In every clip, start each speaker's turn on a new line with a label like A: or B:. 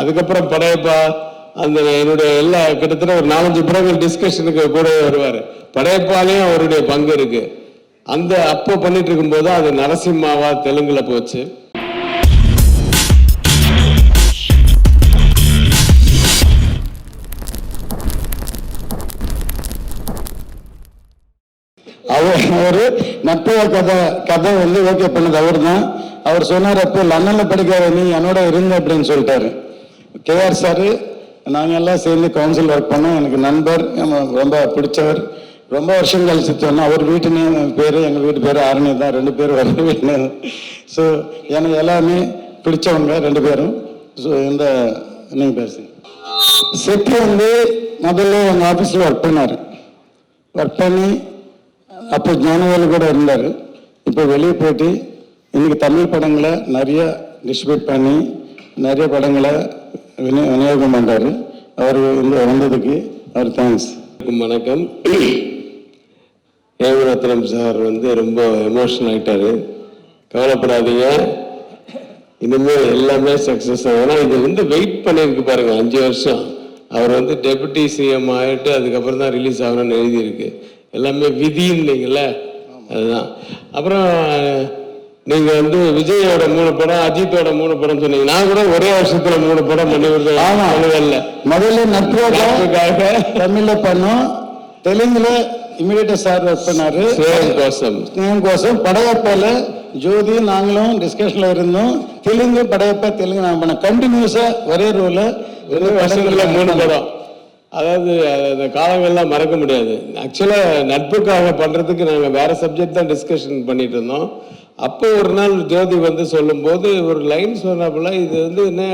A: அதுக்கப்புறம் படையப்பா அந்த என்னுடைய எல்லா கிட்டத்தட்ட ஒரு நாலஞ்சு படங்கள் டிஸ்கஷனுக்கு கூட வருவார். படையப்பாலையும் அவருடைய பங்கு இருக்கு. அந்த அப்போ பண்ணிட்டு இருக்கும்போது அது நரசிம்மாவா தெலுங்குல போச்சு.
B: அவர் அவர் நட்புவ கதை கதை வந்து ஓகே பண்ணது. அவர் தான் அவர் சொன்னார் அப்போ லண்டன்ல படிக்காத நீ என்னோட இருங்க அப்படின்னு சொல்லிட்டாரு. கேஆர் சார் நாங்கள் எல்லாம் சேர்ந்து கவுன்சில் ஒர்க் பண்ணோம். எனக்கு நண்பர் ரொம்ப பிடிச்சவர். ரொம்ப வருஷம் கழிச்சு சொன்னோம் அவர் வீட்டு பேர் எங்கள் வீட்டு பேர் ஆரணி தான். ரெண்டு பேரும் வர வீட்டு ஸோ எனக்கு எல்லாமே பிடிச்சவங்க ரெண்டு பேரும். ஸோ இந்த நீங்கள் பேசுங்க செட்டி வந்து முதல்ல எங்கள் ஆஃபீஸில் ஒர்க் பண்ணார். ஒர்க் பண்ணி அப்போ ஜானுவேலு கூட இருந்தார். இப்போ வெளியே போயிட்டு இன்றைக்கி தமிழ் படங்களை நிறைய டிஸ்ட்ரிபியூட் பண்ணி நிறைய படங்களை விநியோ- விநியோகம் பண்ணுறாரு அவர் வந்து வந்ததுக்கு அவர் தேங்க்ஸ்
A: வணக்கம். ஏமரத்னம் சார் வந்து ரொம்ப எமோஷனல் ஆகிட்டாரு கவலைப்படாதீங்க. இனிமேல் எல்லாமே சக்ஸஸ் ஆகும். ஆனால் இது வந்து வெயிட் பண்ணியிருக்கு பாருங்கள் அஞ்சு வருஷம். அவர் வந்து டெபுட்டி சிஎம் ஆகிட்டு அதுக்கப்புறம் தான் ரிலீஸ் ஆகணும்னு எழுதியிருக்கு. எல்லாமே விதின்னீங்கல்ல அதுதான். அப்புறம் நீங்க வந்து விஜயோட மூணு படம் அஜித்தோட மூணு படம் சொன்னீங்க. நான் கூட ஒரே வருஷத்துல மூணு படம் பண்ணி
B: ஆமா.
A: பண்ணுவேன்ல
B: முதல்ல
A: நட்புக்காக.
B: தமிழ்ல பண்ணோம். தெலுங்குல இமீடியட்டா சார் ஒர்க் பண்ணாரு.
A: சேவன் கோசம்
B: படையப்பால ஜோதி நாங்களும் டிஸ்கஷன்ல இருந்தோம். தெலுங்கு படையப்பா தெலுங்கு நான் பண்ண கண்டினியூஸா ஒரே ரோல
A: வருஷத்துல மூணு படம். அதாவது அது- அந்த காலங்கள்லாம் மறக்க முடியாது. ஆக்சுவலா நட்புக்காக பண்றதுக்கு நாங்க வேற சப்ஜெக்ட் தான் டிஸ்கஷன் பண்ணிட்டு இருந்தோம். அப்போ ஒரு நாள் ஜோதி வந்து சொல்லும்போது ஒரு லைன் சொன்னாப்புல இது வந்து என்ன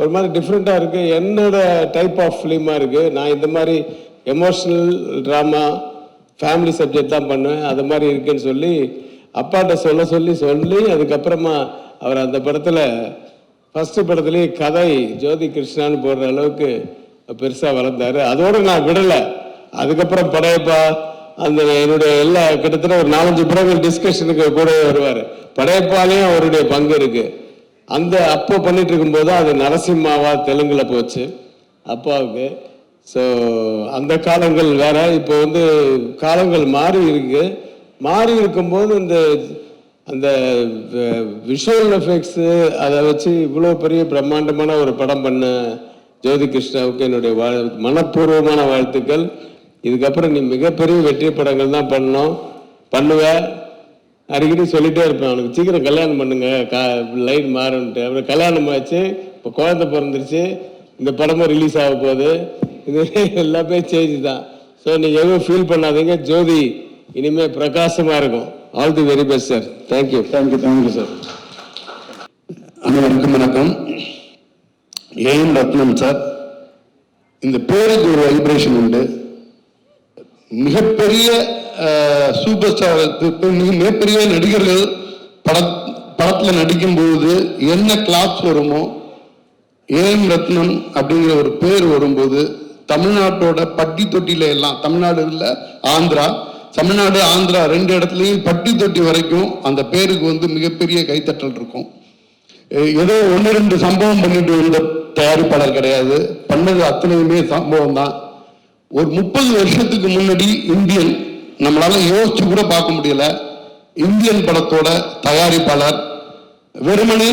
A: ஒரு மாதிரி டிஃப்ரெண்ட்டாக இருக்குது என்னோட டைப் ஆஃப் ஃபிலிமாக இருக்குது நான் இந்த மாதிரி எமோஷ்னல் ட்ராமா ஃபேமிலி சப்ஜெக்ட் தான் பண்ணுவேன். அது மாதிரி இருக்குன்னு சொல்லி அப்பாட்ட சொல்ல சொல்லி சொல்லி அதுக்கப்புறமா அவர் அந்த படத்தில் ஃபஸ்ட்டு படத்துலேயே கதை ஜோதி கிருஷ்ணான்னு போடுற அளவுக்கு பெருசாக வளர்ந்தாரு. அதோடு நான் விடலை. அதுக்கப்புறம் படையப்பா அந்த என்னுடைய எல்லா கிட்டத்தட்ட ஒரு நாலஞ்சு புறங்கள் டிஸ்கஷனுக்கு கூட வருவார். படையப்பாலையும் அவருடைய பங்கு இருக்கு. அந்த அப்போ பண்ணிட்டு இருக்கும்போது அது நரசிம்மாவா தெலுங்குல போச்சு அப்பாவுக்கு. ஸோ அந்த காலங்கள் வேற. இப்போ வந்து காலங்கள் மாறி இருக்கு. மாறி இருக்கும்போது இந்த அந்த விஷுவல் எஃபெக்ட்ஸு அதை வச்சு இவ்வளோ பெரிய பிரம்மாண்டமான ஒரு படம் பண்ண ஜோதி கிருஷ்ணாவுக்கு என்னுடைய வாழ் மனப்பூர்வமான வாழ்த்துக்கள். இதுக்கப்புறம் நீ மிகப்பெரிய வெற்றி படங்கள் தான் பண்ணணும். பண்ணுவ. அடிக்கடி சொல்லிட்டே இருப்பேன் அவனுக்கு. சீக்கிரம் கல்யாணம் பண்ணுங்க. கா லைன் மாறுன்ட்டு. அப்புறம் கல்யாணம் ஆச்சு. இப்போ குழந்தை பிறந்துருச்சு. இந்த படமும் ரிலீஸ் ஆக போகுது. இது எல்லாமே சேஞ்ச் தான். ஸோ நீங்கள் எதுவும் ஃபீல் பண்ணாதீங்க. ஜோதி இனிமே பிரகாசமாக இருக்கும். All the very best sir thank you
B: thank you thank you sir
C: அனைவருக்கும் வணக்கம். ஏஎம் ரத்னம் சார் இந்த பேருக்கு ஒரு வைப்ரேஷன் உண்டு. மிகப்பெரிய சூப்பர் ஸ்டார் மிகப்பெரிய நடிகர்கள் பட படத்தில் நடிக்கும்போது என்ன கிளாஸ் வருமோ ஏஎம் ரத்னம் அப்படிங்கிற ஒரு பேர் வரும்போது தமிழ்நாட்டோட பட்டி தொட்டியில எல்லாம் தமிழ்நாடு இல்லை ஆந்திரா தமிழ்நாடு ஆந்திரா ரெண்டு இடத்துலையும் பட்டி தொட்டி வரைக்கும் அந்த பேருக்கு வந்து மிகப்பெரிய கைத்தட்டல் இருக்கும். ஏதோ ஒன்று ரெண்டு சம்பவம் பண்ணிட்டு வந்த தயாரிப்பாளர் கிடையாது. பண்ணது அத்தனையுமே சம்பவம் தான் ஒரு முப்பது வருஷத்துக்கு முன்னாடி இந்தியன் நம்மளால யோசிச்சு கூட பார்க்க முடியல. இந்தியன் படத்தோட தயாரிப்பாளர் வெறுமனே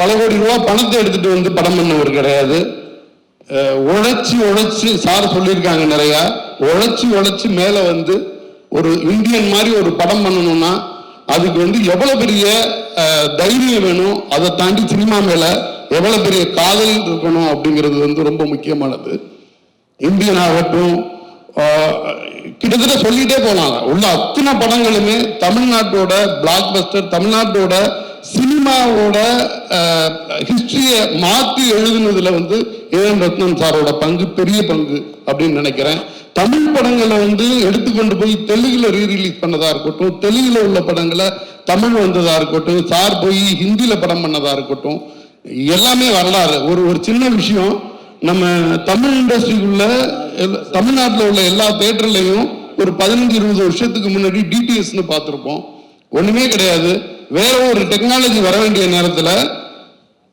C: பல கோடி ரூபா பணத்தை எடுத்துட்டு வந்து படம் பண்ணவர் கிடையாது. உழைச்சி உழைச்சி சார் சொல்லியிருக்காங்க நிறையா. உழைச்சி உழைச்சி மேல வந்து ஒரு இந்தியன் மாதிரி ஒரு படம் பண்ணணும்னா அதுக்கு வந்து எவ்வளவு பெரிய தைரியம் வேணும்? அதை தாண்டி சினிமா மேல எவ்வளவு பெரிய காதல் இருக்கணும் அப்படிங்கிறது வந்து ரொம்ப முக்கியமானது. இந்தியன் ஆகட்டும் கிட்டத்தட்ட சொல்லிட்டே போனாங்க. உள்ள அத்தனை படங்களுமே தமிழ்நாட்டோட பிளாக் பஸ்டர் தமிழ்நாட்டோட சினிமாவோட ஹிஸ்டரியை மாற்றி எழுதுனதுல வந்து ஏஎன் ரத்னம் சாரோட பங்கு பெரிய பங்கு அப்படின்னு நினைக்கிறேன். தமிழ் படங்களை வந்து எடுத்துக்கொண்டு போய் தெலுங்குல ரீ ரிலீஸ் பண்ணதா இருக்கட்டும் தெலுங்குல உள்ள படங்களை தமிழ் வந்ததா இருக்கட்டும் சார் போய் ஹிந்தியில படம் பண்ணதா இருக்கட்டும் எல்லாமே வரலாறு. ஒரு ஒரு சின்ன விஷயம் நம்ம தமிழ் இண்டஸ்ட்ரிக்குள்ள தமிழ்நாட்டில் உள்ள எல்லா தேட்டர்லையும் ஒரு பதினஞ்சு இருபது வருஷத்துக்கு முன்னாடி டிடிஎஸ்னு பார்த்துருப்போம். ஒன்றுமே கிடையாது. வேற ஒரு டெக்னாலஜி வர வேண்டிய நேரத்தில்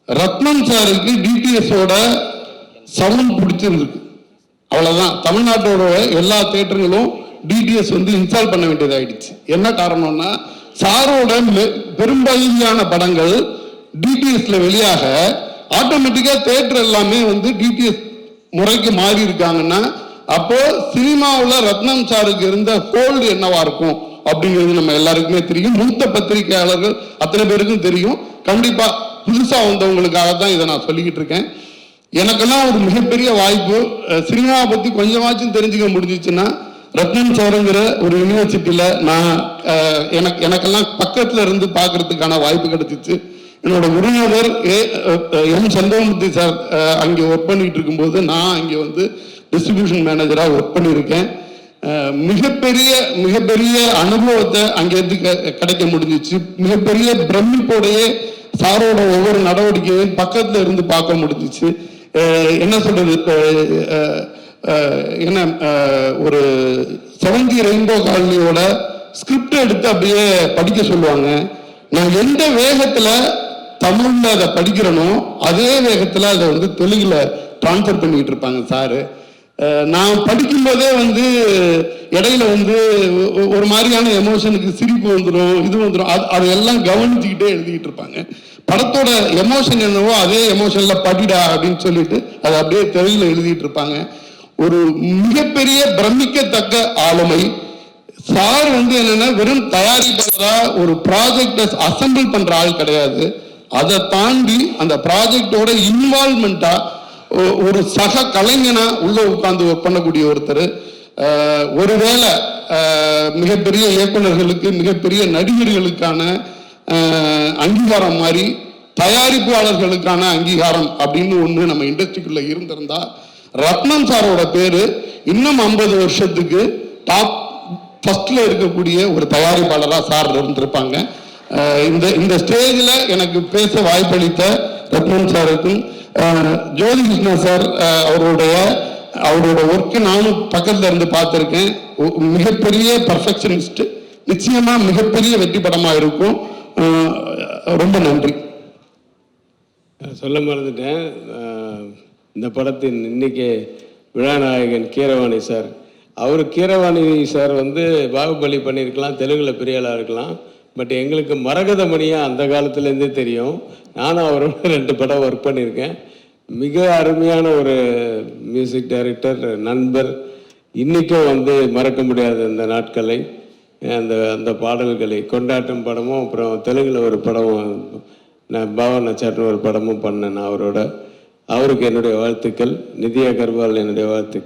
C: ரத்னம் சாருக்கு டிடிஎஸோட சவுண்ட் பிடிச்சிருந்துருக்கு. அவ்வளோதான் தமிழ்நாட்டோட எல்லா தேட்டர்களும் டிடிஎஸ் வந்து இன்ஸ்டால் பண்ண வேண்டியதாயிடுச்சு. என்ன காரணம்னா சாரோட மெ- பெரும்பகுதியான படங்கள் டிடிஎஸ்ல வெளியாக ஆட்டோமேட்டிக்கா தேட்டர் எல்லாமே வந்து டிடிஎஸ் முறைக்கு மாறி இருக்காங்கன்னா அப்போ சினிமாவில் ரத்னம் சாருக்கு இருந்த ஹோல்டு என்னவா இருக்கும் அப்படிங்கிறது நம்ம எல்லாருக்குமே தெரியும். மூத்த பத்திரிகையாளர்கள் அத்தனை பேருக்கும் தெரியும். கண்டிப்பா புதுசா வந்தவங்களுக்காக தான் இதை நான் சொல்லிக்கிட்டு இருக்கேன். எனக்கெல்லாம் ஒரு மிகப்பெரிய வாய்ப்பு. சினிமாவை பத்தி கொஞ்சமாச்சும் தெரிஞ்சுக்க முடிஞ்சிச்சுன்னா ரத்னம் சாருங்கிற ஒரு யூனிவர்சிட்டியில நான் எனக்கு எனக்கெல்லாம் பக்கத்துல இருந்து பார்க்கறதுக்கான வாய்ப்பு கிடைச்சிச்சு. என்னோட குருநாதர் ஏ எம் சந்திரமூர்த்தி சார் அங்கே ஒர்க் பண்ணிட்டு இருக்கும்போது நான் அங்கே வந்து டிஸ்ட்ரிபியூஷன் மேனேஜராக ஒர்க் பண்ணியிருக்கேன். மிகப்பெரிய மிகப்பெரிய அனுபவத்தை அங்கேருந்து க- கிடைக்க முடிஞ்சிச்சு. மிகப்பெரிய பிரமிப்போடைய சாரோட ஒவ்வொரு நடவடிக்கையும் பக்கத்துல இருந்து பார்க்க முடிஞ்சிச்சு. என்ன சொல்றது என்ன ஒரு செவந்தி ரெயின்போ காலனியோட ஸ்கிரிப்ட் எடுத்து அப்படியே படிக்க சொல்லுவாங்க. நான் எந்த வேகத்துல தமிழ்ல அதை படிக்கிறனோ அதே வேகத்துல அதை வந்து தெலுங்குல ட்ரான்ஸ்ஃபர் பண்ணிட்டு இருப்பாங்க சாரு நான் படிக்கும்போதே வந்து இடையில வந்து ஒரு மாதிரியான எமோஷனுக்கு சிரிப்பு வந்துடும் இது வந்துடும் அது அதையெல்லாம் கவனிச்சுக்கிட்டே எழுதிக்கிட்டு இருப்பாங்க படத்தோட எமோஷன் என்னவோ அதே எமோஷன்ல படிடா அப்படின்னு சொல்லிட்டு அதை அப்படியே தெலுங்குல எழுதிட்டு இருப்பாங்க ஒரு மிகப்பெரிய பிரமிக்கத்தக்க ஆளுமை. சார் வந்து என்னன்னா வெறும் தயாரிப்பாளரா ஒரு ப்ராஜெக்டை அசெம்பிள் பண்ற ஆள் கிடையாது. அதை தாண்டி அந்த ப்ராஜெக்டோட இன்வால்மெண்டா ஒரு சக கலைஞனா உள்ள உட்கார்ந்து ஒர்க் பண்ணக்கூடிய ஒருத்தர் ஒருவேளை மிகப்பெரிய இயக்குனர்களுக்கு மிகப்பெரிய நடிகர்களுக்கான அங்கீகாரம் மாதிரி தயாரிப்பாளர்களுக்கான அங்கீகாரம் அப்படின்னு ஒன்று நம்ம இண்டஸ்ட்ரிக்குள்ள இருந்திருந்தா ரத்னம் சாரோட பேரு இன்னும் ஐம்பது வருஷத்துக்கு டாப் ஃபர்ஸ்ட்ல இருக்கக்கூடிய ஒரு தயாரிப்பாளராக சார் இருந்திருப்பாங்க. இந்த இந்த ஸ்டேஜில் எனக்கு பேச வாய்ப்பளித்த ரத்னம் சாருக்கும் ஜோதி கிருஷ்ணா சார் அவருடைய அவரோட ஒர்க்கு நானும் பக்கத்தில் இருந்து பார்த்துருக்கேன். மிகப்பெரிய பர்ஃபெக்ஷனிஸ்ட் நிச்சயமா மிகப்பெரிய வெற்றி படமாக இருக்கும். ரொம்ப நன்றி.
A: சொல்ல மறந்துட்டேன். இந்த படத்தின் இன்னைக்கு விழாநாயகன் கீரவாணி சார். அவர் கீரவாணி சார் வந்து பாகுபலி பண்ணியிருக்கலாம் தெலுங்கில் பெரிய ஆளாக இருக்கலாம். பட் எங்களுக்கு மரகதமணியா அந்த காலத்துலேருந்தே தெரியும். நானும் அவரோட ரெண்டு படம் ஒர்க் பண்ணியிருக்கேன். மிக அருமையான ஒரு மியூசிக் டைரக்டர் நண்பர். இன்றைக்கும் வந்து மறக்க முடியாத இந்த நாட்களை அந்த அந்த பாடல்களை. கொண்டாட்டம் படமும் அப்புறம் தெலுங்கில் ஒரு படமும் நான் பாவன் நச்சாட்னு ஒரு படமும் பண்ணேன் நான் அவரோட. அவருக்கு என்னுடைய வாழ்த்துக்கள். நிதியா கர்வால் என்னுடைய வாழ்த்துக்கள்.